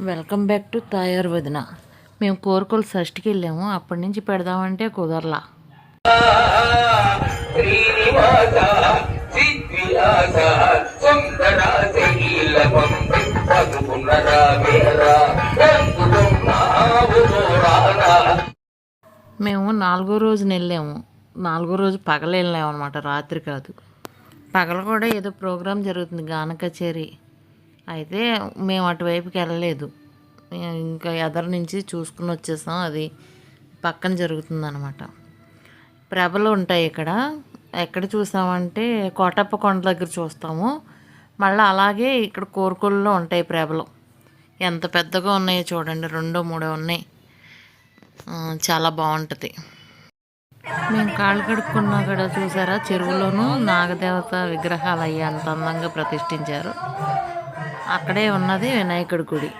Welcome back to Thayar వదిన మేము కోరుకోలు షష్టికి వెళ్ళాము. అప్పటి నుంచి పెడదామంటే కుదరలా. మేము నాలుగో రోజున వెళ్ళాము. నాలుగో రోజు పగలు వెళ్ళాము అనమాట రాత్రి కాదు. పగలు కూడా ఏదో ప్రోగ్రాం జరుగుతుంది. గాన కచేరీ అయితే మేము అటువైపుకి వెళ్ళలేదు. ఇంకా ఎదర నుంచి చూసుకుని వచ్చేసాం. అది పక్కన జరుగుతుందనమాట ప్రభలు ఉంటాయి ఇక్కడ. ఎక్కడ చూసామంటే కోటప్ప కొండ దగ్గర చూస్తాము. మళ్ళీ అలాగే ఇక్కడ కోరుకుల్లో ఉంటాయి ప్రభలు. ఎంత పెద్దగా ఉన్నాయో చూడండి. రెండో మూడో ఉన్నాయి. చాలా బాగుంటుంది. మేము కాళ్ళు కడుక్కున్నా కూడా చూసారా? చెరువులోనూ నాగదేవత విగ్రహాలు అయ్యి అంత అందంగా ప్రతిష్ఠించారు. అక్కడే ఉన్నది వినాయకుడి గుడి.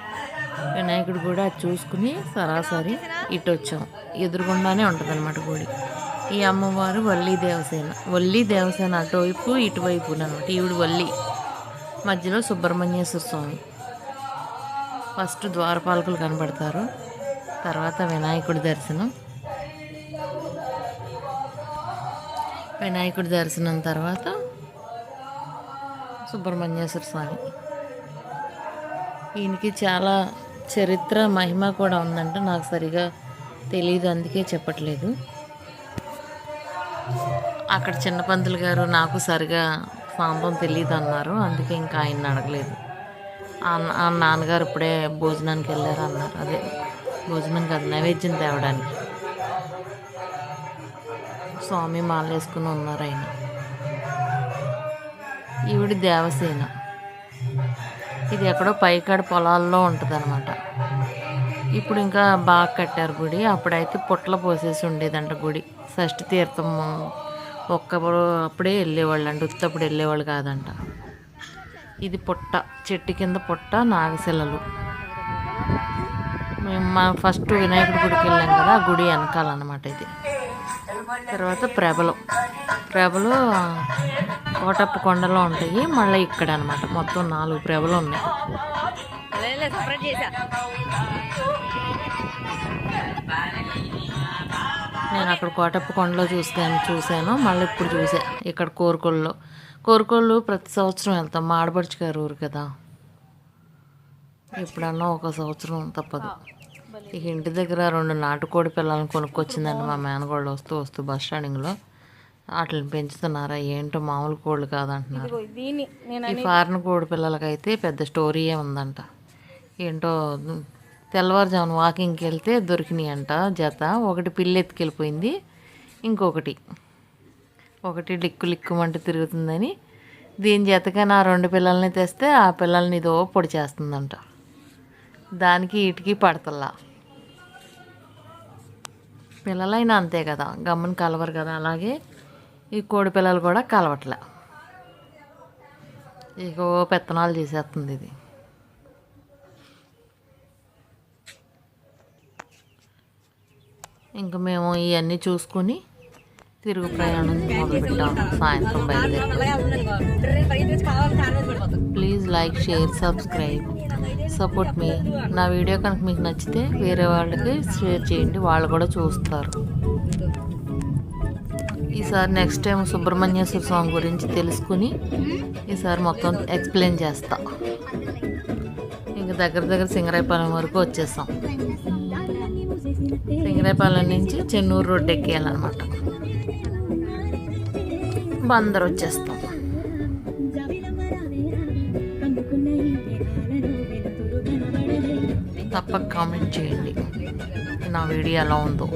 వినాయకుడి గుడి అది చూసుకుని సరాసరి ఇటు వచ్చాం ఎదురుగుండానే ఉంటుంది అనమాట గుడి. ఈ అమ్మవారు వల్లి దేవసేన. వల్లి దేవసేన అటువైపు ఇటువైపు అనమాట ఈవిడ వల్లి. మధ్యలో సుబ్రహ్మణ్యేశ్వర స్వామి. ఫస్ట్ ద్వారపాలకులు కనబడతారు. తర్వాత వినాయకుడి దర్శనం. వినాయకుడి దర్శనం తర్వాత సుబ్రహ్మణ్యేశ్వర స్వామి. ఈయనకి చాలా చరిత్ర మహిమ కూడా ఉందంట. నాకు సరిగా తెలియదు అందుకే చెప్పట్లేదు. అక్కడ చిన్న పంతులు గారు నాకు సరిగా సాంతం తెలియదు అన్నారు. అందుకే ఇంకా ఆయన అడగలేదు. ఆ నాన్నగారు ఇప్పుడే భోజనానికి వెళ్ళారు అన్నారు. అదే భోజనం కాదు నైవేద్యం తేవడానికి. స్వామి మాలేసుకుని ఉన్నారు ఆయన. ఈవిడ దేవసేన. ఇది ఎక్కడో పైకాడ పొలాల్లో ఉంటుంది అనమాట ఇప్పుడు ఇంకా బాగా కట్టారు గుడి. అప్పుడైతే పుట్టలు పోసేసి ఉండేదంట గుడి. షష్ఠి తీర్థం ఒక్కప్పుడు అప్పుడే వెళ్ళేవాళ్ళు అంట. ఉత్తప్పుడు వెళ్ళేవాళ్ళు కాదంట. ఇది పుట్ట చెట్టు కింద పుట్ట నాగశిలలు. మేము మా ఫస్ట్ వినాయకుడి గుడికి వెళ్ళాం కదా ఆ గుడి వెనకాలన్నమాట ఇది. తర్వాత ప్రభలు. ప్రభలు కోటప్ప కొండలో ఉంటాయి. మళ్ళీ ఇక్కడ అనమాట మొత్తం నాలుగు ప్రభలు ఉన్నాయి. నేను అక్కడ కోటప్ప కొండలో చూసాను చూశాను. మళ్ళీ ఇప్పుడు చూసా ఇక్కడ కోరుకొల్లో. కోరుకొల్లు ప్రతి సంవత్సరం వెళ్తాం. మా ఆడపడుచు గారు ఊరు కదా. ఎప్పుడన్నా ఒక సంవత్సరం తప్పదు. ఇక ఇంటి దగ్గర రెండు నాటుకోడి పిల్లలను కొనుక్కొచ్చిందండి మా మేనగోళ్ళు వస్తూ వస్తూ బస్ స్టాండింగ్లో. వాటిని పెంచుతున్నారా? ఏంటో మామూలు కోళ్ళు కాదంటున్నారు. ఈ ఫారెన్ కోడి పిల్లలకైతే పెద్ద స్టోరీయే ఉందంట. ఏంటో తెల్లవారుజామున వాకింగ్కి వెళ్తే దొరికినాయి అంట జత. ఒకటి పిల్లి ఎత్తుకెళ్ళిపోయింది ఇంకొకటి. ఒకటి లిక్కు లిక్కుమంటూ తిరుగుతుందని. దీని జతగా నా రెండు పిల్లల్ని తెస్తే ఆ పిల్లల్ని ఇదో పొడి చేస్తుందంట. దానికి ఇటుకి పడతల్లా. పిల్లలైనా అంతే కదా గమ్మున కలవరు కదా. అలాగే ఈ కోడి పిల్లలు కూడా కలవట్లే. ఇక పెత్తనాలు చేసేస్తుంది ఇది. ఇంకా మేము ఇవన్నీ చూసుకొని తిరుగు ప్రయాణం మొదలుపెట్టాము సాయంత్రం బయలుదేరి. Please like share subscribe support మీ నా వీడియో కనుక మీకు నచ్చితే వేరే వాళ్ళకి షేర్ చేయండి. వాళ్ళు కూడా చూస్తారు. ఈసారి నెక్స్ట్ టైం సుబ్రహ్మణ్యేశ్వర స్వామి గురించి తెలుసుకుని ఈసారి మొత్తం ఎక్స్ప్లెయిన్ చేస్తా. ఇంకా దగ్గర దగ్గర సింగరాయపాలెం వరకు వచ్చేసాం. సింగరాయపాలెం నుంచి చెన్నూరు రోడ్డు ఎక్కేయాలన్నమాట. అందరు వచ్చేస్తాం. తప్పక కామెంట్ చేయండి. నా వీడియో ఎలా ఉందో.